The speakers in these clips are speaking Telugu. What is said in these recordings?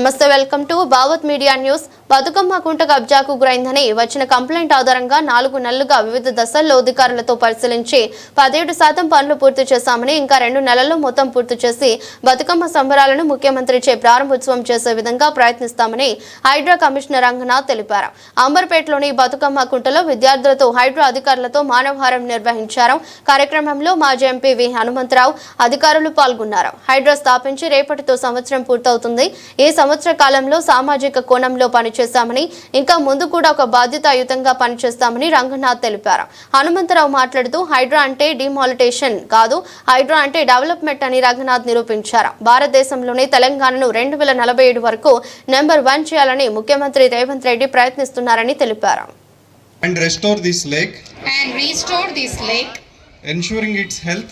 నమస్తే welcome to Bhavat media news Bathukamma కుంట కబ్జాకు గురైందని వచ్చిన కంప్లైంట్ ఆధారంగా నాలుగు నెలలుగా వివిధ దశల్లో అధికారులతో పరిశీలించి పదిహేడు శాతం పనులు పూర్తి చేశామని ఇంకా రెండు నెలల్లో మొత్తం పూర్తి చేసి బతుకమ్మ సంబరాలను ముఖ్యమంత్రి చే ప్రారంభోత్సవం చేసే విధంగా ప్రయత్నిస్తామని హైడ్రా కమిషనర్ రంగనాథ్ తెలిపారు. అంబర్పేటలోని బతుకమ్మ కుంటలో విద్యార్థులతో హైడ్రా అధికారులతో మానవహారం నిర్వహించారు. కార్యక్రమంలో మాజీ ఎంపీ వి. హనుమంతరావు అధికారులు పాల్గొన్నారు. హైడ్రా స్థాపించి రేపటితో సంవత్సరం పూర్తవుతుంది. ఈ సంవత్సర కాలంలో సామాజిక కోణంలో పనిచేస్తామని ఇంకా ముందు కూడా ఒక బాధ్యతాయుతంగా పనిచేస్తామని రంగనాథ్ తెలిపారు. హనుమంతరావు మాట్లాడుతూ హైడ్రా అంటే డిమాలిటేషన్ కాదు హైడ్రా అంటే డెవలప్మెంట్ అని రంగనాథ్ నిరూపించారు. భారతదేశంలోనే తెలంగాణను రెండు వేల నలభై ఏడు వరకు నెంబర్ వన్ చేయాలని ముఖ్యమంత్రి రేవంత్ రెడ్డి ప్రయత్నిస్తున్నారని తెలిపారు. And restore this lake, and restore this lake, ensuring its health.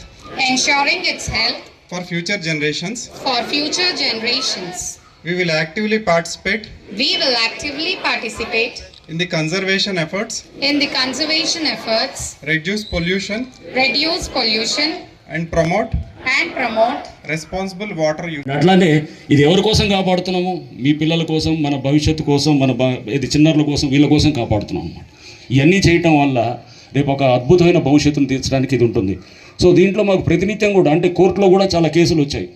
Ensuring its health. For future generations. for future generations. We will actively participate We will actively participate in the conservation efforts, in the conservation efforts, reduce pollution, reduce pollution, and promote and promote responsible water use. అట్లానే ఇది ఎవరి కోసం కాపాడుతున్నాము మీ పిల్లల కోసం మన భవిష్యత్తు కోసం మన బ- ఇది చిన్నారుల కోసం వీళ్ళ కోసం కాపాడుతున్నాం అన్నమాట ఇవన్నీ చేయటం వల్ల రేపు ఒక అద్భుతమైన భవిష్యత్తును తీర్చడానికి ఇది ఉంటుంది సో దీంట్లో మాకు ప్రతినిత్యం కూడా అంటే కోర్టులో కూడా చాలా కేసులు వచ్చాయి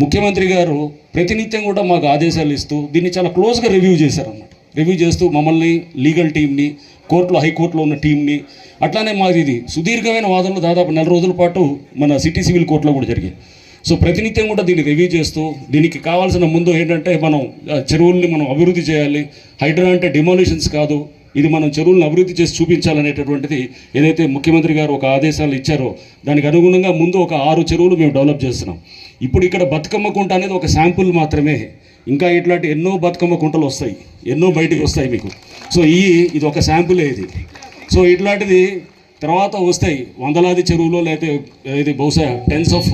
ముఖ్యమంత్రి గారు ప్రతినిత్యం కూడా మాకు ఆదేశాలు ఇస్తూ దీన్ని చాలా క్లోజ్గా రివ్యూ చేశారన్నమాట. రివ్యూ చేస్తూ మమ్మల్ని లీగల్ టీంని కోర్టులో హైకోర్టులో ఉన్న టీంని అట్లానే మాది ఇది సుదీర్ఘమైన వాదనలు దాదాపు నెల రోజుల పాటు మన సిటీ సివిల్ కోర్టులో కూడా జరిగాయి. సో ప్రతినిత్యం కూడా దీన్ని రివ్యూ చేస్తూ దీనికి కావాల్సిన ముందు ఏంటంటే మనం చెరువుల్ని మనం అభివృద్ధి చేయాలి. హైడ్రా అంటే డిమాలిషన్స్ కాదు. ఇది మనం చెరువులను అభివృద్ధి చేసి చూపించాలనేటటువంటిది ఏదైతే ముఖ్యమంత్రి గారు ఒక ఆదేశాలు ఇచ్చారో దానికి అనుగుణంగా ముందు ఒక ఆరు చెరువులు మేము డెవలప్ చేస్తున్నాం. ఇప్పుడు ఇక్కడ బతుకమ్మ కుంట అనేది ఒక శాంపుల్ మాత్రమే. ఇంకా ఇట్లాంటి ఎన్నో బతుకమ్మ కుంటలు వస్తాయి. ఎన్నో బయటికి వస్తాయి మీకు. సో ఈ ఇది ఒక శాంపులే ఇది. సో ఇట్లాంటిది తర్వాత వస్తాయి. వందలాది చెరువులో లేకపోతే ఇది బహుశా టెన్స్ ఆఫ్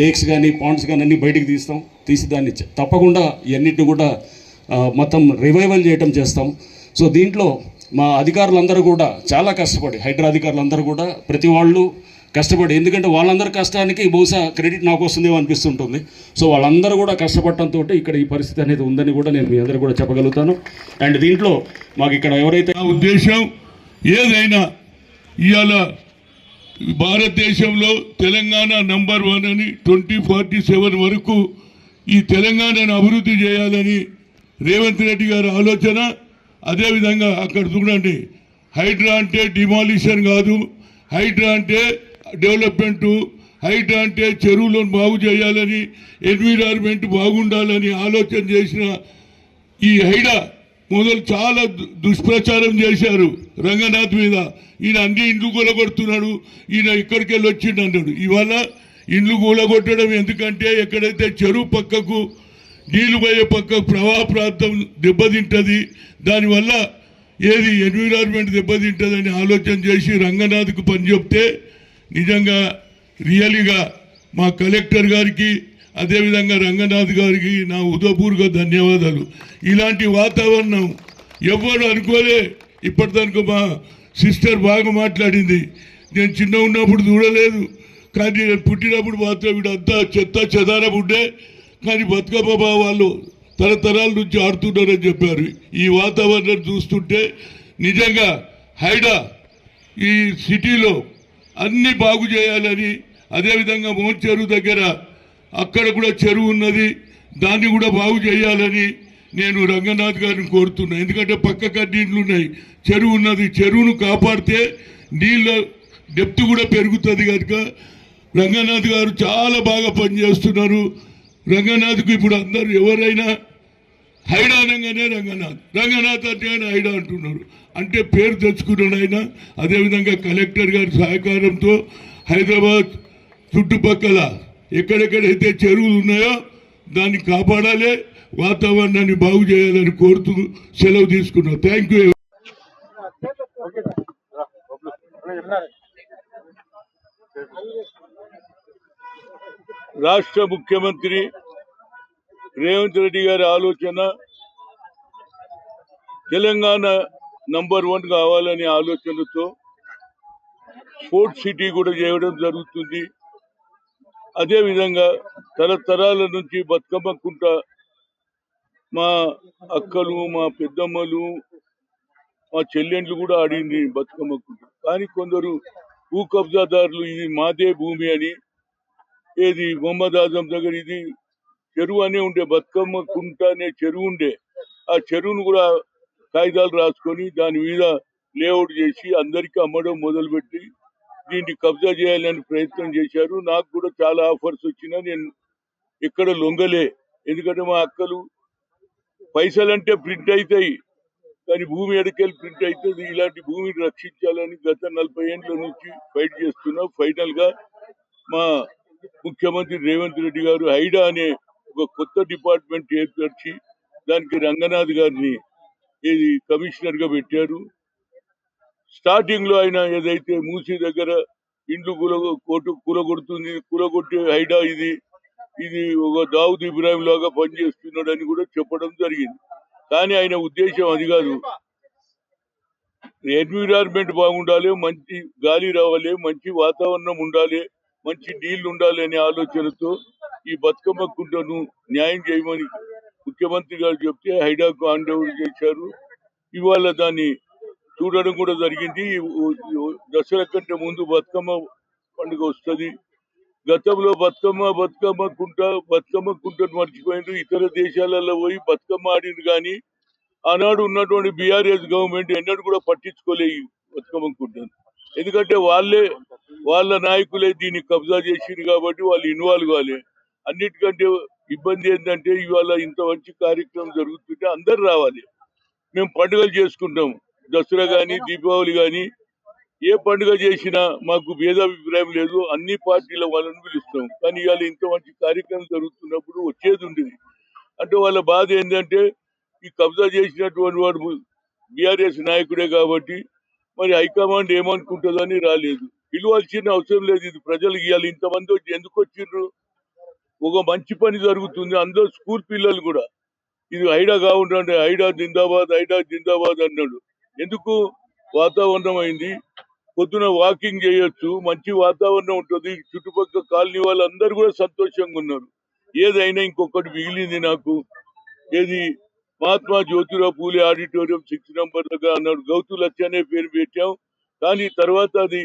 లేక్స్ కానీ పాండ్స్ కానీ అన్నీ బయటికి తీస్తాం. తీసి దాన్ని తప్పకుండా ఇవన్నిటిని కూడా మొత్తం రివైవల్ చేయటం చేస్తాం. సో దీంట్లో మా అధికారులందరూ కూడా చాలా కష్టపడి హైడ్రా అధికారులందరూ కూడా ప్రతి వాళ్ళు కష్టపడి ఎందుకంటే వాళ్ళందరి కష్టానికి బహుశా క్రెడిట్ నాకు వస్తుందేమో అనిపిస్తుంటుంది. సో వాళ్ళందరూ కూడా కష్టపడటంతో ఇక్కడ ఈ పరిస్థితి అనేది ఉందని కూడా నేను మీ అందరూ కూడా చెప్పగలుగుతాను. అండ్ దీంట్లో మాకు ఇక్కడ ఎవరైతే ఉద్దేశం ఏదైనా ఇవాళ భారతదేశంలో తెలంగాణ నంబర్ వన్ అని ట్వంటీ ఫార్టీ సెవెన్ వరకు ఈ తెలంగాణను అభివృద్ధి చేయాలని రేవంత్ రెడ్డి గారి ఆలోచన అదేవిధంగా అక్కడ చూడండి హైడ్రా అంటే డిమాలిషన్ కాదు హైడ్రా అంటే డెవలప్మెంటు హైడ్రా అంటే చెరువులను బాగు చేయాలని ఎన్విరాన్మెంట్ బాగుండాలని ఆలోచన చేసిన ఈ హైడా మొదలు చాలా దుష్ప్రచారం చేశారు రంగనాథ్ మీద. ఈయన అన్ని ఇండ్లు కూలగొడుతున్నాడు ఈయన ఇక్కడికి వెళ్ళి వచ్చిండు అన్నాడు. ఇవాళ ఇండ్లు కూలగొట్టడం ఎందుకంటే ఎక్కడైతే చెరువు పక్కకు నీళ్ళు పోయే పక్క ప్రవాహ ప్రాంతం దెబ్బతింటుంది. దానివల్ల ఏది ఎన్విరాన్మెంట్ దెబ్బతింటదని ఆలోచన చేసి రంగనాథ్కు పని చెప్తే నిజంగా రియల్గా మా కలెక్టర్ గారికి అదేవిధంగా రంగనాథ్ గారికి నా ఉదయపూర్వక ధన్యవాదాలు. ఇలాంటి వాతావరణం ఎవ్వరు అనుకోలే. ఇప్పటిదానికి మా సిస్టర్ బాగా మాట్లాడింది. నేను చిన్న ఉన్నప్పుడు చూడలేదు. కానీ నేను పుట్టినప్పుడు మాత్రం వీడంతా చెత్త చెదారం ఉండే. కానీ బతుకమ్మ బా వాళ్ళు తరతరాల నుంచి ఆడుతున్నారని చెప్పారు. ఈ వాతావరణం చూస్తుంటే నిజంగా హైడా ఈ సిటీలో అన్ని బాగు చేయాలని అదేవిధంగా మోహన్ చెరువు దగ్గర అక్కడ కూడా చెరువు ఉన్నది దాన్ని కూడా బాగు చేయాలని నేను రంగనాథ్ గారిని కోరుతున్నా. ఎందుకంటే పక్కక నీళ్ళు ఉన్నాయి. చెరువు ఉన్నది. చెరువును కాపాడితే నీళ్ళ డెప్త్ కూడా పెరుగుతుంది కనుక రంగనాథ్ గారు చాలా బాగా పనిచేస్తున్నారు. రంగనాథ్కు ఇప్పుడు అందరు ఎవరైనా హైడా అనగానే రంగనాథ్. రంగనాథ్ అంటే ఆయన హైడా అంటున్నారు. అంటే పేరు తెచ్చుకున్నాడు ఆయన. అదేవిధంగా కలెక్టర్ గారి సహకారంతో హైదరాబాద్ చుట్టుపక్కల ఎక్కడెక్కడైతే చెరువులు ఉన్నాయో దాన్ని కాపాడాలి వాతావరణాన్ని బాగు చేయాలని కోరుతూ సెలవు తీసుకున్నాం. థ్యాంక్ యూ రాష్ట్ర ముఖ్యమంత్రి రేవంత్ రెడ్డి గారి ఆలోచన తెలంగాణ నంబర్ వన్ కావాలనే ఆలోచనతో స్పోర్ట్స్ సిటీ కూడా చేయడం జరుగుతుంది. అదేవిధంగా తరతరాల నుంచి బతుకమ్మ కుంట మా అక్కలు మా పెద్దమ్మలు మా చెల్లెండ్లు కూడా ఆడింది బతుకమ్మకు కానీ కొందరు భూ కబ్జాదారులు ఇది మాదే భూమి అని ఏది మొహమ్మద్ ఆజం దగ్గర ఇది? చెరువు అనే ఉండే బతుకమ్మ కుంట అనే చెరువు ఉండే. ఆ చెరువును కూడా కాగితాలు రాసుకొని దాని మీద లేఅవుట్ చేసి అందరికీ అమ్మడం మొదలుపెట్టి దీన్ని కబ్జా చేయాలని ప్రయత్నం చేశారు. నాకు కూడా చాలా ఆఫర్స్ వచ్చినా నేను ఎక్కడ లొంగలే. ఎందుకంటే మా అక్కలు పైసలంటే ప్రింట్ అవుతాయి. కానీ భూమి ఎడకెళ్ళి ప్రింట్ అవుతుంది. ఇలాంటి భూమిని రక్షించాలని గత నలభై ఏళ్ళ నుంచి ఫైట్ చేస్తున్నాం. ఫైనల్గా మా ముఖ్యమంత్రి రేవంత్ రెడ్డి గారు హైడా అనే ఒక కొత్త డిపార్ట్మెంట్ ఏర్పరిచి దానికి రంగనాథ్ గారిని ఇది కమిషనర్గా పెట్టారు. స్టార్టింగ్లో ఆయన ఏదైతే మూసీ దగ్గర ఇండ్లు కుల కోటు కూలగొడుతుంది కూలగొట్టే హైడా ఇది ఇది ఒక దావుద్ ఇబ్రాహిం లాగా పనిచేస్తున్నాడు అని కూడా చెప్పడం జరిగింది. కానీ ఆయన ఉద్దేశం అది కాదు. ఎన్విరాన్మెంట్ బాగుండాలి మంచి గాలి రావాలి మంచి వాతావరణం ఉండాలి మంచి నీళ్ళు ఉండాలి అనే ఆలోచనతో ఈ బతుకమ్మ కుంటను న్యాయం చేయమని ముఖ్యమంత్రి గారు చెప్తే హైడాకు హ్యాండ్ ఓవర్ చేశారు. ఇవాళ దాన్ని చూడడం కూడా జరిగింది. దసరా కంటే ముందు బతుకమ్మ పండుగ వస్తది. గతంలో బతుకమ్మ బతుకమ్మ కుంట బతుకమ్మ కుంటను మర్చిపోయిండ్రు. ఇతర దేశాలలో పోయి బతుకమ్మ ఆడింది కానీ ఆనాడు ఉన్నటువంటి బీఆర్ఎస్ గవర్నమెంట్ ఎన్నడూ కూడా పట్టించుకోలే ఈ బతుకమ్మ కుంటను. ఎందుకంటే వాళ్ళే వాళ్ళ నాయకులే దీన్ని కబ్జా చేసింది కాబట్టి వాళ్ళు ఇన్వాల్వ్ కావాలి అన్నిటికంటే ఇబ్బంది ఏంటంటే ఇవాళ ఇంత మంచి కార్యక్రమం జరుగుతుంటే అందరు రావాలి. మేము పండుగలు చేసుకుంటాం. దసరా కానీ దీపావళి కానీ ఏ పండుగ చేసినా మాకు భేదాభిప్రాయం లేదు. అన్ని పార్టీల వాళ్ళని పిలుస్తాం. కానీ ఇవాళ ఇంత మంచి కార్యక్రమం జరుగుతున్నప్పుడు వచ్చేది ఉండేది. అంటే వాళ్ళ బాధ ఏంటంటే ఈ కబ్జా చేసినటువంటి వాడు బీఆర్ఎస్ నాయకుడే కాబట్టి మరి హైకమాండ్ ఏమనుకుంటుందని రాలేదు. పిలవాల్సిన అవసరం లేదు. ఇది ప్రజలు ఇవ్వాలి ఇంతమంది వచ్చి ఎందుకు వచ్చిండ్రు ఒక మంచి పని జరుగుతుంది. అందరూ స్కూల్ పిల్లలు కూడా. ఇది హైడా కాకుండా హైడా జిందాబాద్ హైడా జిందాబాద్ అన్నాడు. ఎందుకు? వాతావరణం అయింది. పొద్దున వాకింగ్ చేయొచ్చు. మంచి వాతావరణం ఉంటుంది. చుట్టుపక్కల కాలనీ వాళ్ళందరూ కూడా సంతోషంగా ఉన్నారు. ఏదైనా ఇంకొకటి మిగిలింది నాకు. ఏది? Mahatma Jyotirao Phule auditorium six number దగ్గర అన్నాడు. గౌతు లచ్చ అనే పేరు పెట్టాం. కానీ తర్వాత అది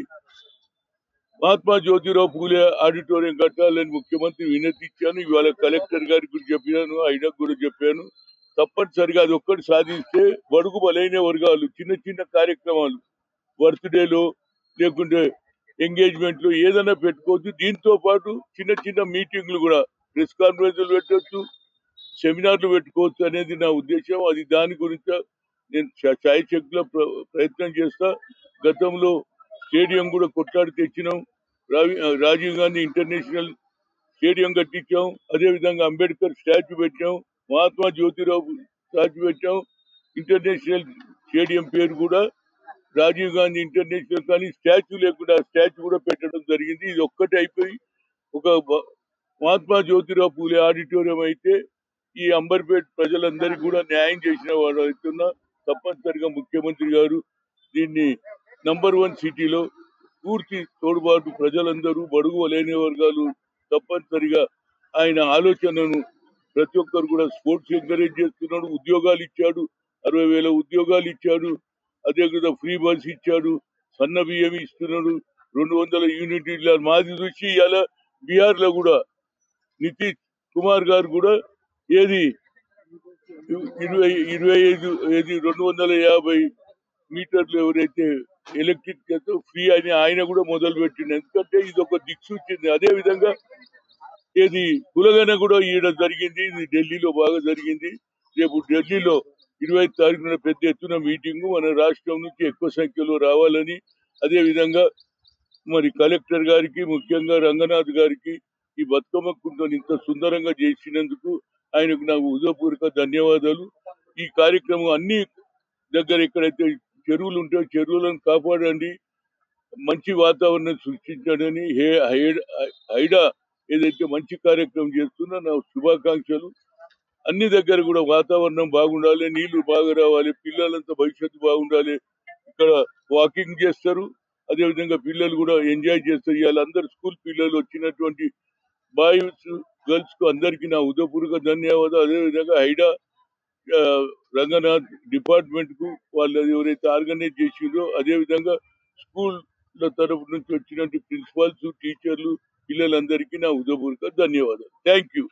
మహాత్మా జ్యోతిరావు పూలే ఆడిటోరియం కట్టాలని ముఖ్యమంత్రి వినతిచ్చాను ఇవాళ కలెక్టర్ గారికి కూడా చెప్పాను ఆయనకు కూడా చెప్పాను. తప్పనిసరిగా అది ఒక్కటి సాధిస్తే బడుగు బలైన వర్గాలు చిన్న చిన్న కార్యక్రమాలు బర్త్డేలు లేకుంటే ఎంగేజ్మెంట్లు ఏదైనా పెట్టుకోవచ్చు. దీంతో పాటు చిన్న చిన్న మీటింగ్లు కూడా ప్రెస్ కాన్ఫరెన్స్లు పెట్టవచ్చు సెమినార్లు పెట్టుకోవచ్చు అనేది నా ఉద్దేశం. అది దాని గురించి నేను ఛాయ్ చెక్లో ప్ర- ప్రయత్నం చేస్తా. గతంలో స్టేడియం కూడా కొట్లాడి తెచ్చినాం. రావి రాజీవ్ గాంధీ ఇంటర్నేషనల్ స్టేడియం కట్టించాం. అదే విధంగా అంబేద్కర్ స్టాచ్యూ పెట్టాం. మహాత్మా జ్యోతిరావు స్టాచ్యూ పెట్టాం. ఇంటర్నేషనల్ స్టేడియం పేరు కూడా రాజీవ్ గాంధీ ఇంటర్నేషనల్. కానీ స్టాచ్యూ లేకుండా స్టాచ్యూ కూడా పెట్టడం జరిగింది. ఇది ఒక్కటి అయిపోయి ఒక మహాత్మా జ్యోతిరావు పూలే ఆడిటోరియం అయితే ఈ అంబర్పేట్ ప్రజలందరికీ కూడా న్యాయం చేసిన వాడు అవుతున్నా తప్పనిసరిగా ముఖ్యమంత్రి గారు దీన్ని నంబర్ వన్ సిటీలో పూర్తి తోడుపాటు ప్రజలందరూ బడుగు లేని వర్గాలు తప్పనిసరిగా ఆయన ఆలోచనను ప్రతి ఒక్కరు కూడా స్పోర్ట్స్ ఎంకరేజ్ చేస్తున్నాడు ఉద్యోగాలు ఇచ్చాడు అరవై వేల ఉద్యోగాలు ఇచ్చాడు అదే విధంగా ఫ్రీ బస్ ఇచ్చాడు సన్న బియ్యం ఇస్తున్నాడు రెండు వందల యూనిట్ మాది చూసి ఇలా బీహార్లో కూడా నితీష్ కుమార్ గారు కూడా ఏది? ఇరవై ఇరవై ఐదు ఏది? రెండు వందల యాభై మీటర్లు ఎవరైతే ఎలక్ట్రిక్ చేస్తే ఫ్రీ అని ఆయన కూడా మొదలు పెట్టిండు. ఎందుకంటే ఇది ఒక దిక్సూచింది. అదే విధంగా ఏది? కులగన కూడా ఈడ జరిగింది. ఇది ఢిల్లీలో బాగా జరిగింది. రేపు ఢిల్లీలో ఇరవై తారీఖున పెద్ద ఎత్తున మీటింగ్ మన రాష్ట్రం నుంచి ఎక్కువ సంఖ్యలో రావాలని అదే విధంగా మరి కలెక్టర్ గారికి ముఖ్యంగా రంగనాథ్ గారికి ఈ బతుకమ్మ కుంటను ఇంత సుందరంగా చేసినందుకు ఆయనకు నాకు హృదయపూర్వక ధన్యవాదాలు. ఈ కార్యక్రమం అన్ని దగ్గర ఎక్కడైతే చెరువులు ఉంటాయో చెరువులను కాపాడండి. మంచి వాతావరణం సృష్టించడని హే హైడా ఏదైతే మంచి కార్యక్రమం చేస్తున్నా నా శుభాకాంక్షలు. అన్ని దగ్గర కూడా వాతావరణం బాగుండాలి నీళ్ళు బాగా రావాలి పిల్లలంతా భవిష్యత్తు బాగుండాలి. ఇక్కడ వాకింగ్ చేస్తారు. అదే విధంగా పిల్లలు కూడా ఎంజాయ్ చేస్తారు. ఇవాళ అందరు స్కూల్ పిల్లలు వచ్చినటువంటి బాయ్స్ గర్ల్స్కు అందరికి నా ఉదయపూర్వక ధన్యవాదాలు. అదే విధంగా హైడా రంగనాథ్ డిపార్ట్మెంట్కు వాళ్ళు ఎవరైతే ఆర్గనైజ్ చేసిండ్రో అదే విధంగా స్కూల్ తరఫు నుంచి వచ్చినటువంటి ప్రిన్సిపాల్స్ టీచర్లు పిల్లలందరికీ నా ఉదయపూర్వక ధన్యవాదాలు. Thank you